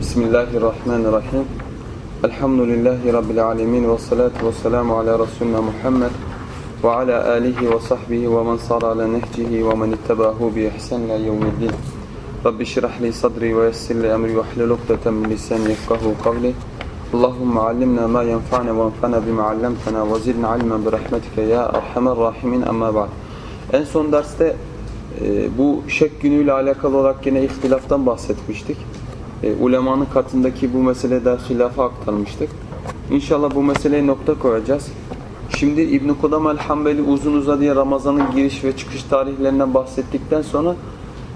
Bismillahirrahmanirrahim. Elhamdülillahi Rabbil alemin ve salatu ve selamu ala Resulina Muhammed ve ala alihi ve sahbihi ve men sara ala nehcihi ve men ittebahu bi ihsan ila yevmiddin. Rabbi şirah li sadri ve yessir li emri ve ukdeten min lisani yefkahu kavli. Allahümme allimna ma yenfa'na ve enfa'na bima ve zidna ilmen bi rahmetike ya erhamer rahimin amma ba'd. En son derste e, bu şek günüyle alakalı olarak yine ihtilaftan bahsetmiştik. E, ulemanın katındaki bu meselede hilafa aktarmıştık. İnşallah bu meseleye nokta koyacağız. Şimdi İbn-i Kudam el-Hambeli uzun uzadıya Ramazan'ın giriş ve çıkış tarihlerinden bahsettikten sonra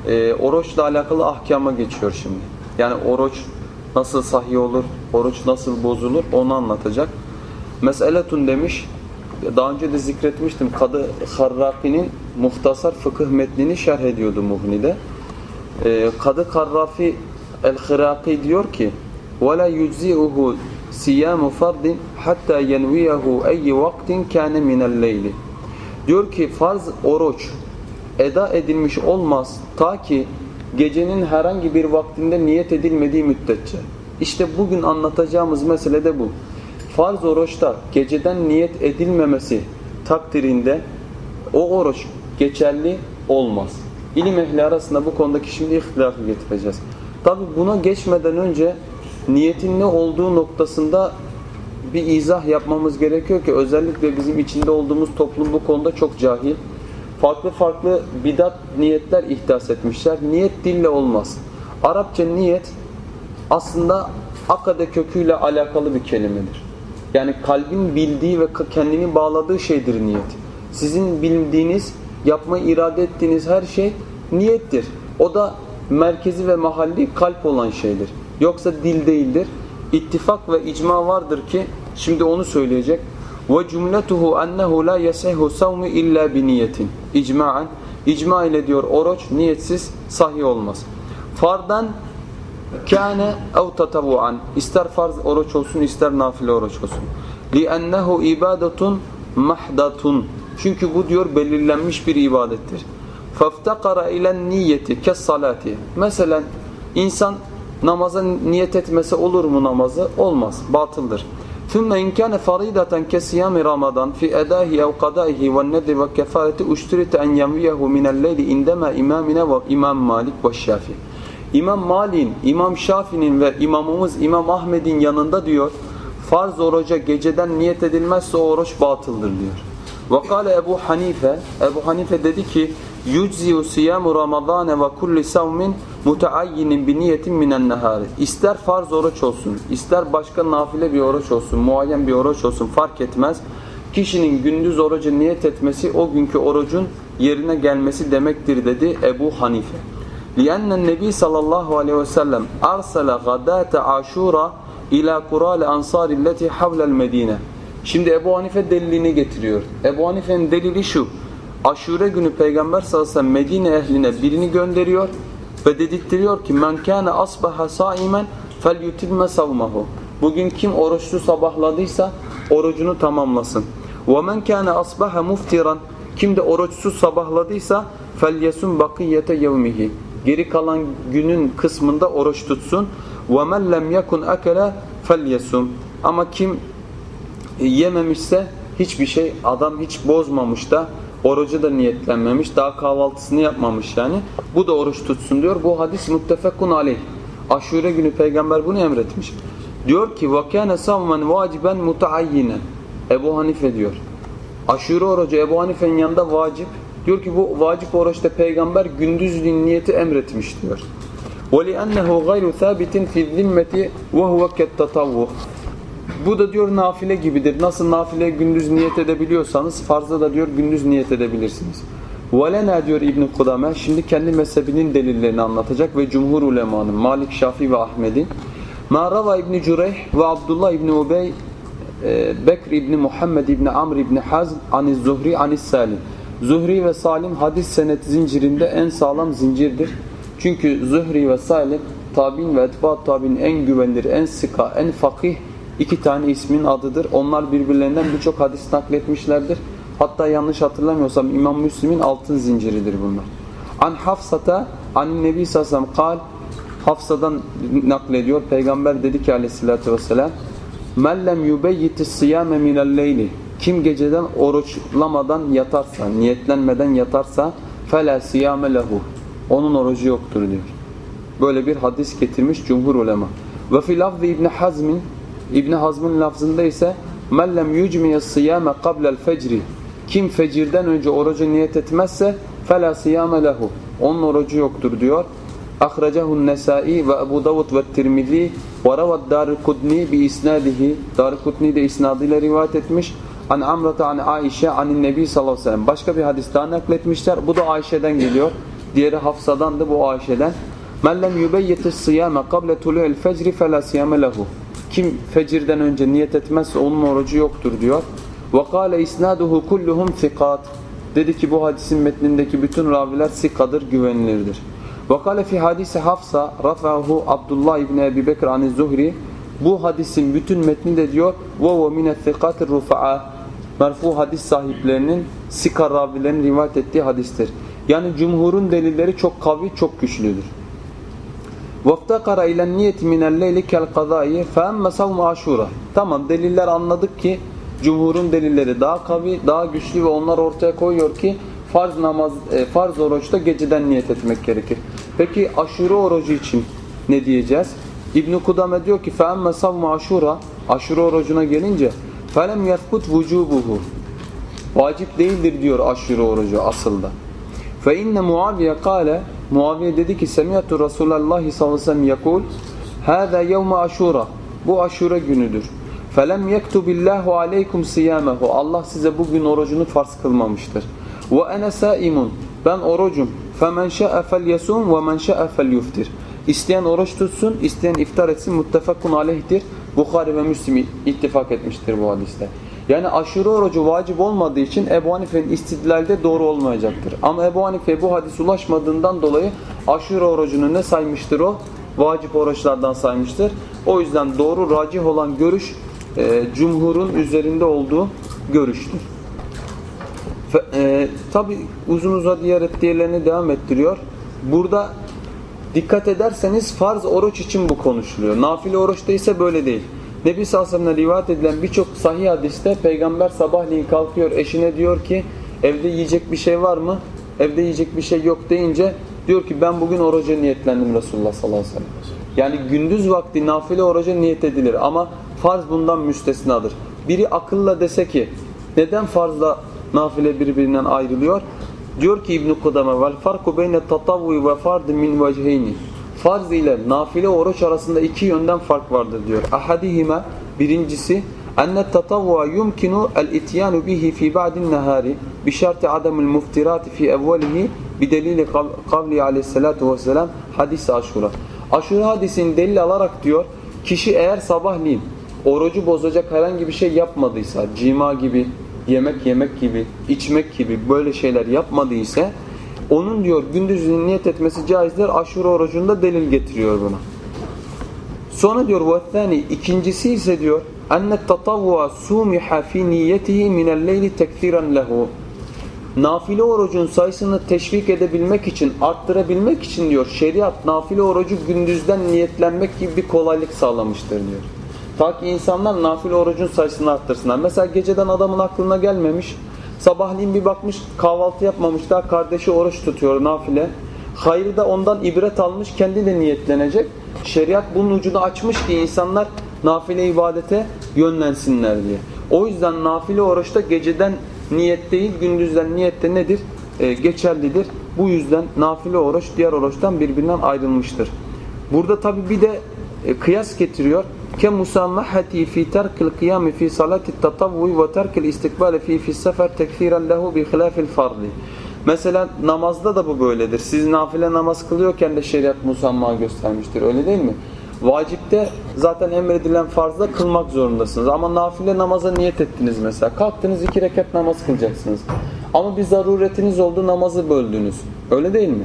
e, oruçla alakalı ahkama geçiyor şimdi. Yani oruç nasıl sahih olur, oruç nasıl bozulur onu anlatacak. Meseletun demiş, daha önce de zikretmiştim. Kadı Harrafi'nin muhtasar fıkıh metnini şerh ediyordu Muhni'de. Ee, Kadı Harrafi El-Hıraki diyor ki وَلَا يُجْزِئُهُ سِيَامُ فَرْدٍ حَتَّى يَنْوِيَهُ اَيِّ وَقْتٍ كَانَ مِنَ اللَّيْلِ Diyor ki farz oruç eda edilmiş olmaz ta ki gecenin herhangi bir vaktinde niyet edilmediği müddetçe. İşte bugün anlatacağımız mesele de bu. Farz oruçta geceden niyet edilmemesi takdirinde o oruç geçerli olmaz. İlim ehli arasında bu konudaki şimdi ihtilafı getireceğiz. Tabi buna geçmeden önce niyetin ne olduğu noktasında bir izah yapmamız gerekiyor ki özellikle bizim içinde olduğumuz toplum bu konuda çok cahil. Farklı farklı bidat niyetler ihdas etmişler. Niyet dille olmaz. Arapça niyet aslında akade köküyle alakalı bir kelimedir. Yani kalbin bildiği ve kendini bağladığı şeydir niyet. Sizin bildiğiniz, yapmayı irade ettiğiniz her şey niyettir. O da merkezi ve mahalli kalp olan şeydir. Yoksa dil değildir. İttifak ve icma vardır ki şimdi onu söyleyecek. Ve cümletuhu ennehu la yasihu savmu illa bi niyetin. İcmaen icma ile diyor oruç niyetsiz sahih olmaz. Fardan kâne ev tatavuan. İster farz oruç olsun ister nafile oruç olsun. لِأَنَّهُ ibadetun mahdatun. Çünkü bu diyor belirlenmiş bir ibadettir. فَافْتَقَرَ اِلَى النِّيَّةِ كَالصَّلَاتِ Mesela insan namaza niyet etmese olur mu namazı? Olmaz. Batıldır. ثُمَّ اِنْ كَانَ فَرِيدَةً كَسِيَامِ رَمَضَانِ فِي اَدَاهِ اَوْ قَدَائِهِ وَالنَّدِّ وَكَفَارَةِ اُشْتُرِتَ اَنْ يَمْوِيَهُ مِنَ اللَّيْلِ اِنْدَمَا اِمَامِنَا وَاِمَامِ مَالِكْ وَالشَّافِي İmam Malik'in, İmam Şafi'nin ve imamımız İmam Ahmet'in yanında diyor farz oruca geceden niyet edilmezse o oruç batıldır diyor. Ve kâle Ebu Hanife, Ebu Hanife dedi ki yücziyu siyamu ramadane ve kulli savmin muteayyinin bi niyetin minen nehari. İster farz oruç olsun, ister başka nafile bir oruç olsun, muayyen bir oruç olsun fark etmez. Kişinin gündüz orucu niyet etmesi o günkü orucun yerine gelmesi demektir dedi Ebu Hanife. لأن النبي صلى الله عليه وسلم أرسل غداة عاشورا إلى قرى الأنصار التي حول المدينة Şimdi Ebu Hanife delilini getiriyor. Ebu Hanife'nin delili şu. Aşure günü Peygamber sallallahu aleyhi ve sellem Medine ehline birini gönderiyor ve dedirtiyor ki men kana asbaha saimen felyutimme savmahu. Bugün kim oruçlu sabahladıysa orucunu tamamlasın. Ve men kana asbaha muftiran kim de oruçsuz sabahladıysa felyesun bakiyete yevmihi. Geri kalan günün kısmında oruç tutsun. Ve men lem yekun akala felyesum. Ama kim yememişse hiçbir şey adam hiç bozmamış da orucu da niyetlenmemiş daha kahvaltısını yapmamış yani bu da oruç tutsun diyor. Bu hadis muttefekun aleyh. Aşure günü peygamber bunu emretmiş. Diyor ki وَكَانَ سَوْمًا وَاciben مُتَعَيِّنًا Ebu Hanife diyor. Aşure orucu Ebu Hanife'nin yanında vacip. Diyor ki bu vacip oruçta peygamber gündüzlüğün niyeti emretmiş diyor. وَلِأَنَّهُ غَيْرُ ثَابِتٍ فِي الذِّمَّةِ وَهُوَ كَالتَّطَوُّ bu da diyor nafile gibidir. Nasıl nafile gündüz niyet edebiliyorsanız farza da diyor gündüz niyet edebilirsiniz. Velena diyor İbn Kudame şimdi kendi mezhebinin delillerini anlatacak ve cumhur ulemanın Malik, Şafi ve Ahmed'in Ma rava İbn Cüreyh ve Abdullah İbn Ubey e, Bekr İbn Muhammed İbn Amr İbn Hazm aniz Zuhri aniz Salim. Zuhri ve Salim hadis senet zincirinde en sağlam zincirdir. Çünkü Zuhri ve Salim tabin ve etba tabin en güvenilir, en sıka, en fakih iki tane ismin adıdır. Onlar birbirlerinden birçok hadis nakletmişlerdir. Hatta yanlış hatırlamıyorsam İmam Müslim'in altın zinciridir bunlar. An Hafsata an Nebi sellem kal Hafsa'dan naklediyor. Peygamber dedi ki aleyhissalatü vesselam Men lem yubeyyitis siyame minel leyli Kim geceden oruçlamadan yatarsa, niyetlenmeden yatarsa fela siyame lehu Onun orucu yoktur diyor. Böyle bir hadis getirmiş cumhur ulema. Ve fi lafzi İbn Hazm'in İbn Hazm'ın lafzında ise men lem yucmiyes siyame qabla'l fecri Kim fecirden önce orucu niyet etmezse fela siyame lehu Onun orucu yoktur diyor. Ahracahu'n Nesai ve Ebu Davud ve Tirmizi ve ravat Darikutni bi isnadihi. Darikutni de isnadıyla rivayet etmiş. An Amrata an Aişe anin Nebi sallallahu aleyhi ve sellem. Başka bir hadis daha nakletmişler. Bu da Ayşe'den geliyor. Diğeri Hafsa'dan da bu Ayşe'den. Men lem yubeyyitis siyame kable tulu'il fecri fela siyame lehu. Kim fecirden önce niyet etmezse onun orucu yoktur diyor. Ve kâle isnaduhu kulluhum thikat. Dedi ki bu hadisin metnindeki bütün raviler sikadır, güvenilirdir. وقال في hadisi Hafsa rafahu Abdullah ibn Ebi Bekir an Zuhri bu hadisin bütün metni de diyor ve ve min thiqatir rufa'a merfu hadis sahiplerinin sikar ravilerin rivayet ettiği hadistir. Yani cumhurun delilleri çok kavi, çok güçlüdür. وَافْتَقَرَ اِلَى النِّيَةِ مِنَ اللَّيْلِ كَالْقَضَائِ فَاَمَّ سَوْمَ عَشُورًا Tamam deliller anladık ki cumhurun delilleri daha kavi, daha güçlü ve onlar ortaya koyuyor ki farz namaz, e, farz oruçta geceden niyet etmek gerekir. Peki aşure orucu için ne diyeceğiz? İbn Kudame diyor ki فَاَمَّ سَوْمَ aşura Aşure orucuna gelince فَلَمْ يَثْبُتْ وُجُوبُهُ Vacip değildir diyor aşure orucu asılda. فَاِنَّ Muaviye kâle Muaviye dedi ki Semiyatu Resulallah sallallahu aleyhi ve sellem yakul Hâzâ yevme aşura Bu aşura günüdür. Felem yektubillahu aleykum siyamehu Allah size bugün orucunu farz kılmamıştır. Ve ene saimun Ben orucum. Femen şe'e fel yesum ve men şe'e fel yuftir. İsteyen oruç tutsun, isteyen iftar etsin. Muttefakun aleyhtir. Bukhari ve Müslim ittifak etmiştir bu hadiste. Yani aşure orucu vacip olmadığı için Ebu Hanife'nin istidlalde doğru olmayacaktır. Ama Ebu Hanife bu hadis ulaşmadığından dolayı aşure orucunu ne saymıştır o? Vacip oruçlardan saymıştır. O yüzden doğru racih olan görüş e, cumhurun üzerinde olduğu görüştür. E, Tabi uzun uzadıyarak diğerlerini devam ettiriyor. Burada dikkat ederseniz farz oruç için bu konuşuluyor. Nafile oruçta ise böyle değil. Nebi Sallallahu rivayet edilen birçok sahih hadiste peygamber sabahleyin kalkıyor eşine diyor ki evde yiyecek bir şey var mı? Evde yiyecek bir şey yok deyince diyor ki ben bugün oruca niyetlendim Resulullah sallallahu aleyhi ve sellem. Yani gündüz vakti nafile oruca niyet edilir ama farz bundan müstesnadır. Biri akılla dese ki neden farzla nafile birbirinden ayrılıyor? Diyor ki İbn Kudame vel farku beyne tatavvu ve fard min vecheyni. Farz ile nafile oruç arasında iki yönden fark vardır diyor. Ahadihime birincisi enne tatavva yumkinu el ityanu bihi fi ba'din nahari bi şartı adamul muftirati fi evvelihi bi delili kavli aleyhissalatu vesselam hadis aşura. Aşura hadisini delil alarak diyor kişi eğer sabahleyin orucu bozacak herhangi bir şey yapmadıysa cima gibi yemek yemek gibi, içmek gibi böyle şeyler yapmadıysa onun diyor gündüzün niyet etmesi caizdir. Aşure orucunda delil getiriyor buna. Sonra diyor وَالثَّانِ ikincisi ise diyor اَنَّ التَّطَوَّا سُومِحَ فِي نِيَّتِهِ مِنَ اللَّيْلِ تَكْفِيرًا لَهُ Nafile orucun sayısını teşvik edebilmek için, arttırabilmek için diyor şeriat nafile orucu gündüzden niyetlenmek gibi bir kolaylık sağlamıştır diyor. Ta ki insanlar nafile orucun sayısını arttırsınlar. Mesela geceden adamın aklına gelmemiş. Sabahleyin bir bakmış kahvaltı yapmamış daha kardeşi oruç tutuyor nafile. Hayır da ondan ibret almış kendi de niyetlenecek. Şeriat bunun ucunu açmış ki insanlar nafile ibadete yönlensinler diye. O yüzden nafile oruçta geceden niyet değil gündüzden niyette nedir? Ee, geçerlidir. Bu yüzden nafile oruç diğer oruçtan birbirinden ayrılmıştır. Burada tabi bir de e, kıyas getiriyor ke musamahati fi terkil kıyami fi salati tatavvi ve terkil istikbali fi fi sefer tekfiren lehu bi hilafil fardi. Mesela namazda da bu böyledir. Siz nafile namaz kılıyorken de şeriat musamma göstermiştir. Öyle değil mi? Vacipte zaten emredilen farzda kılmak zorundasınız. Ama nafile namaza niyet ettiniz mesela. Kalktınız iki rekat namaz kılacaksınız. Ama bir zaruretiniz oldu namazı böldünüz. Öyle değil mi?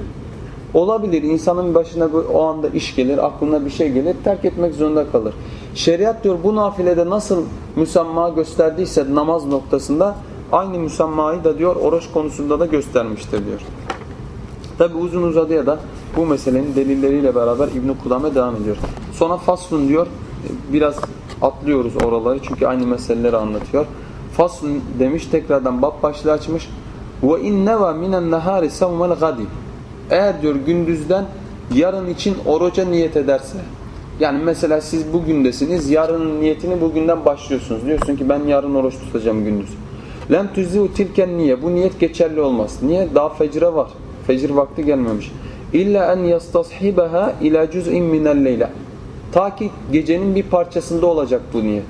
Olabilir. insanın başına o anda iş gelir, aklına bir şey gelir, terk etmek zorunda kalır. Şeriat diyor bu nafilede nasıl müsamma gösterdiyse namaz noktasında aynı müsammayı da diyor oruç konusunda da göstermiştir diyor. Tabi uzun uzadıya da bu meselenin delilleriyle beraber İbn Kudame devam ediyor. Sonra faslun diyor. Biraz atlıyoruz oraları çünkü aynı meseleleri anlatıyor. Faslun demiş tekrardan bab başlığı açmış. Ve inneva minen nahari savmel gadi. Eğer diyor gündüzden yarın için oruca niyet ederse yani mesela siz bugündesiniz yarının niyetini bugünden başlıyorsunuz. Diyorsun ki ben yarın oruç tutacağım gündüz. Lem tüzziu tilken niye? Bu niyet geçerli olmaz. Niye? Daha fecre var. Fecir vakti gelmemiş. İlla en yastashibaha ila cuz'in minel leyla. Ta ki gecenin bir parçasında olacak bu niyet.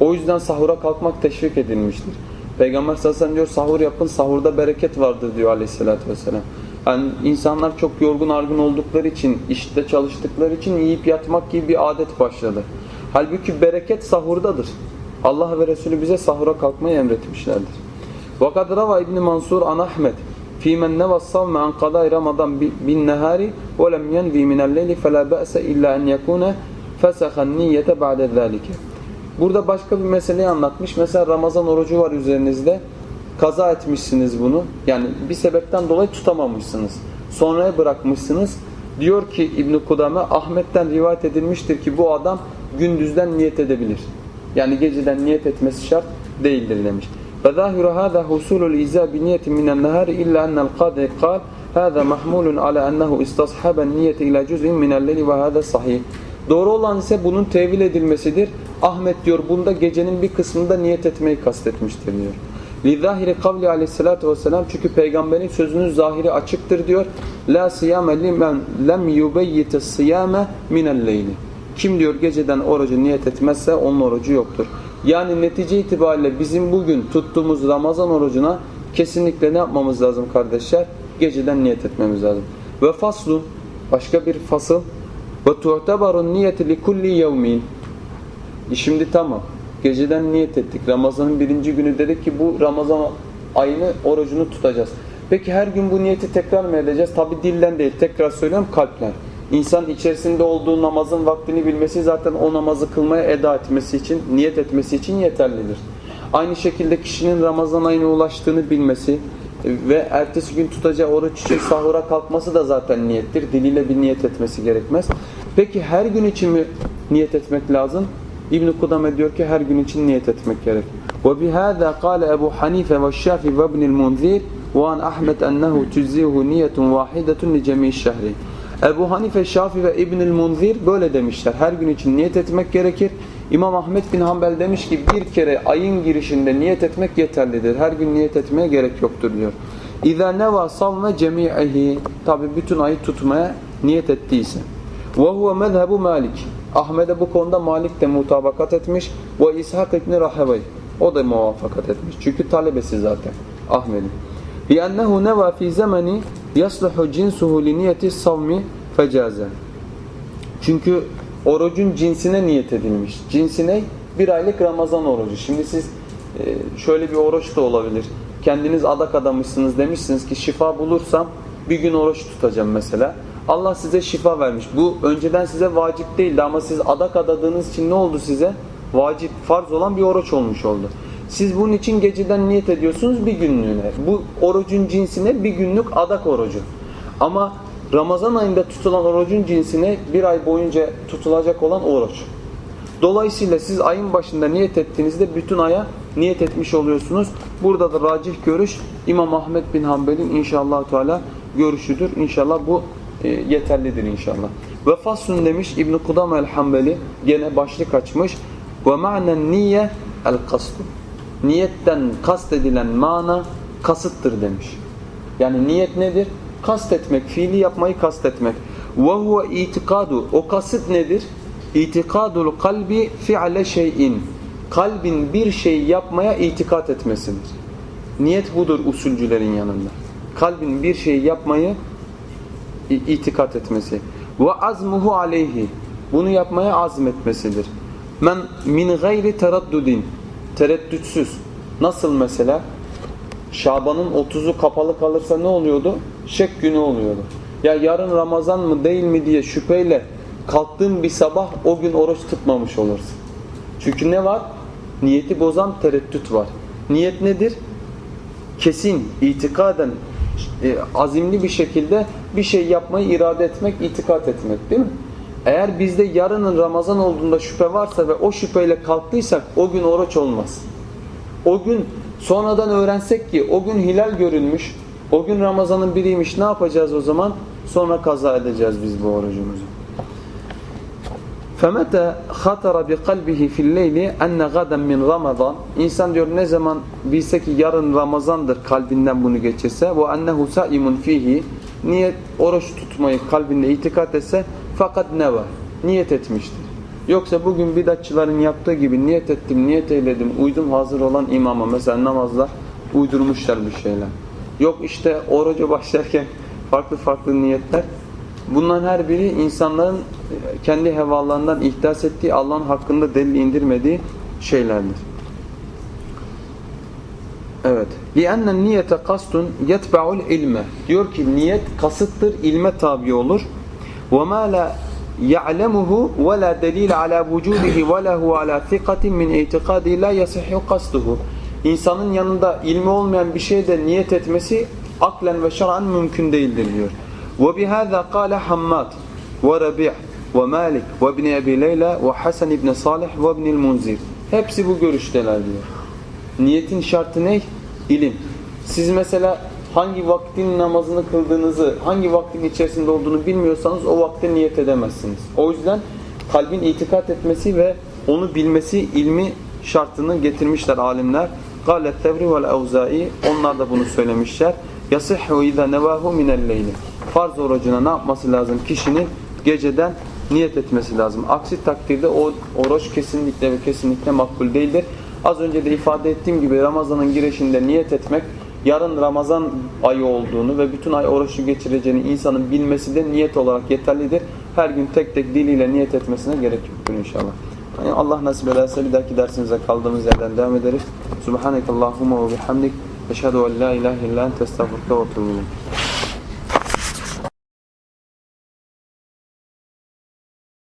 O yüzden sahura kalkmak teşvik edilmiştir. Peygamber sallallahu aleyhi ve sellem diyor sahur yapın sahurda bereket vardır diyor aleyhissalatü vesselam. Yani insanlar çok yorgun argın oldukları için, işte çalıştıkları için yiyip yatmak gibi bir adet başladı. Halbuki bereket sahurdadır. Allah ve Resulü bize sahura kalkmayı emretmişlerdir. وَقَدْ رَوَى İbn Mansur an Ahmed فِي مَنْ نَوَى الصَّوْمَ عَنْ قَضَيْ رَمَضَانْ بِالنَّهَارِ وَلَمْ يَنْوِي مِنَ اللَّيْلِ فَلَا بَأْسَ إِلَّا أَنْ يَكُونَ فَسَخَ النِّيَّةَ بَعْدَ ذَٰلِكَ Burada başka bir meseleyi anlatmış. Mesela Ramazan orucu var üzerinizde. Kaza etmişsiniz bunu. Yani bir sebepten dolayı tutamamışsınız. Sonraya bırakmışsınız. Diyor ki İbn Kudame Ahmet'ten rivayet edilmiştir ki bu adam gündüzden niyet edebilir. Yani geceden niyet etmesi şart değildir demiş. Ve zahiru hâzâ husûlul izâ bi niyetin minen nehâri illâ ennel kâdî kâl hâzâ mahmûlun alâ ennehu istashâben niyeti ilâ cüz'in minelleli ve hâzâ sahih. Doğru olan ise bunun tevil edilmesidir. Ahmet diyor bunda gecenin bir kısmında niyet etmeyi kastetmiştir diyor. لِذَّاهِرِ قَوْلِ aleyhissalatu vesselam Çünkü peygamberin sözünün zahiri açıktır diyor. لَا سِيَامَ لِمَنْ لَمْ يُبَيِّتَ السِّيَامَ مِنَ اللَّيْلِ Kim diyor geceden orucu niyet etmezse onun orucu yoktur. Yani netice itibariyle bizim bugün tuttuğumuz Ramazan orucuna kesinlikle ne yapmamız lazım kardeşler? Geceden niyet etmemiz lazım. Ve faslun başka bir fasıl ve tu'tabarun niyeti li kulli yevmin Şimdi tamam. Geceden niyet ettik. Ramazanın birinci günü dedik ki bu Ramazan ayını orucunu tutacağız. Peki her gün bu niyeti tekrar mı edeceğiz? Tabi dilden değil. Tekrar söylüyorum kalpten. İnsan içerisinde olduğu namazın vaktini bilmesi zaten o namazı kılmaya eda etmesi için, niyet etmesi için yeterlidir. Aynı şekilde kişinin Ramazan ayına ulaştığını bilmesi ve ertesi gün tutacağı oruç için sahura kalkması da zaten niyettir. Diliyle bir niyet etmesi gerekmez. Peki her gün için mi niyet etmek lazım? İbn Kudame diyor ki her gün için niyet etmek gerek. Ve bihâzâ kâle Ebu Hanife ve Şafi ve İbnül Munzir ve an Ahmed ennehu tüzzihu niyetun vahidetun li cemî şehri. Ebu Hanife, Şafi ve İbnül Munzir böyle demişler. Her gün için niyet etmek gerekir. İmam Ahmed bin Hanbel demiş ki bir kere ayın girişinde niyet etmek yeterlidir. Her gün niyet etmeye gerek yoktur diyor. İza neva savme cemi'ihi tabi bütün ayı tutmaya niyet ettiyse. Ve huve mezhebu Malik. Ahmet'e bu konuda Malik de mutabakat etmiş. Ve İshak İbni Rahevey. O da muvaffakat etmiş. Çünkü talebesi zaten Ahmet'in. لِأَنَّهُ نَوَى فِي زَمَنِ يَصْلُحُ جِنْسُهُ لِنِيَةِ الصَّوْمِ فَجَازَ Çünkü orucun cinsine niyet edilmiş. Cinsine bir aylık Ramazan orucu. Şimdi siz e, şöyle bir oruç da olabilir. Kendiniz adak adamışsınız demişsiniz ki şifa bulursam bir gün oruç tutacağım mesela. Allah size şifa vermiş. Bu önceden size vacip değildi ama siz adak adadığınız için ne oldu size? Vacip, farz olan bir oruç olmuş oldu. Siz bunun için geceden niyet ediyorsunuz bir günlüğüne. Bu orucun cinsine bir günlük adak orucu. Ama Ramazan ayında tutulan orucun cinsine bir ay boyunca tutulacak olan oruç. Dolayısıyla siz ayın başında niyet ettiğinizde bütün aya niyet etmiş oluyorsunuz. Burada da racih görüş İmam Ahmed bin Hanbel'in inşallah Teala görüşüdür. İnşallah bu e, yeterlidir inşallah. Ve faslun demiş İbn Kudam el-Hanbeli gene başlık açmış. Ve ma'nen niye el kasdu. Niyetten kast edilen mana kasıttır demiş. Yani niyet nedir? Kastetmek, fiili yapmayı kastetmek. Ve huve itikadu. O kasıt nedir? İtikadul kalbi fi'le şeyin. Kalbin bir şey yapmaya itikat etmesidir. Niyet budur usulcülerin yanında. Kalbin bir şey yapmayı itikat etmesi. Ve azmuhu aleyhi. Bunu yapmaya azmetmesidir. Men min gayri teraddudin. Tereddütsüz. Nasıl mesela? Şaban'ın 30'u kapalı kalırsa ne oluyordu? Şek günü oluyordu. Ya yarın Ramazan mı değil mi diye şüpheyle kalktığın bir sabah o gün oruç tutmamış olursun. Çünkü ne var? Niyeti bozan tereddüt var. Niyet nedir? Kesin, itikaden e, azimli bir şekilde bir şey yapmayı irade etmek, itikat etmek değil mi? Eğer bizde yarının Ramazan olduğunda şüphe varsa ve o şüpheyle kalktıysak o gün oruç olmaz. O gün sonradan öğrensek ki o gün hilal görülmüş, o gün Ramazan'ın biriymiş ne yapacağız o zaman? Sonra kaza edeceğiz biz bu orucumuzu. فَمَتَى خَطَرَ بِقَلْبِهِ فِي اللَّيْلِ اَنَّ غَدًا مِنْ رَمَضَانِ İnsan diyor ne zaman bilse ki yarın Ramazan'dır kalbinden bunu geçirse وَاَنَّهُ سَائِمٌ ف۪يهِ Niyet oruç tutmayı kalbinde itikat etse fakat ne var? Niyet etmiştir. Yoksa bugün bidatçıların yaptığı gibi niyet ettim, niyet eyledim, uydum hazır olan imama mesela namazlar uydurmuşlar bir şeyler. Yok işte oruca başlarken farklı farklı niyetler. Bunların her biri insanların kendi hevalarından ihdas ettiği Allah'ın hakkında delil indirmediği şeylerdir. Evet. لِأَنَّ النِّيَةَ قَصْدٌ يَتْبَعُ الْاِلْمَ Diyor ki niyet kasıttır, ilme tabi olur. وَمَا لَا يَعْلَمُهُ وَلَا دَلِيلَ عَلَى وُجُودِهِ وَلَا هُوَ عَلَى ثِقَةٍ مِنْ اِعْتِقَادِهِ لَا يَصِحُ قَصْدُهُ İnsanın yanında ilmi olmayan bir şeyde niyet etmesi aklen ve şer'an mümkün değildir diyor. وَبِهَذَا قَالَ حَمَّادٍ وَرَبِعٍ ve Malik ve İbn Ebi Leyla ve Hasan İbn Salih ve İbn Munzir. Hepsi bu görüşteler diyor. Niyetin şartı ne? İlim. Siz mesela hangi vaktin namazını kıldığınızı, hangi vaktin içerisinde olduğunu bilmiyorsanız o vakte niyet edemezsiniz. O yüzden kalbin itikat etmesi ve onu bilmesi ilmi şartını getirmişler alimler. Galet Tevri vel Evzai onlar da bunu söylemişler. Yasihhu iza nevahu minel leyli. Farz orucuna ne yapması lazım kişinin? Geceden niyet etmesi lazım. Aksi takdirde o oruç kesinlikle ve kesinlikle makbul değildir. Az önce de ifade ettiğim gibi Ramazan'ın girişinde niyet etmek, yarın Ramazan ayı olduğunu ve bütün ay oruçlu geçireceğini insanın bilmesi de niyet olarak yeterlidir. Her gün tek tek diliyle niyet etmesine gerek yoktur inşallah. Yani Allah nasip ederse bir dahaki dersimize kaldığımız yerden devam ederiz. Subhanekallahumma ve bihamdik. Eşhedü en la ilahe illa ente estağfurke ve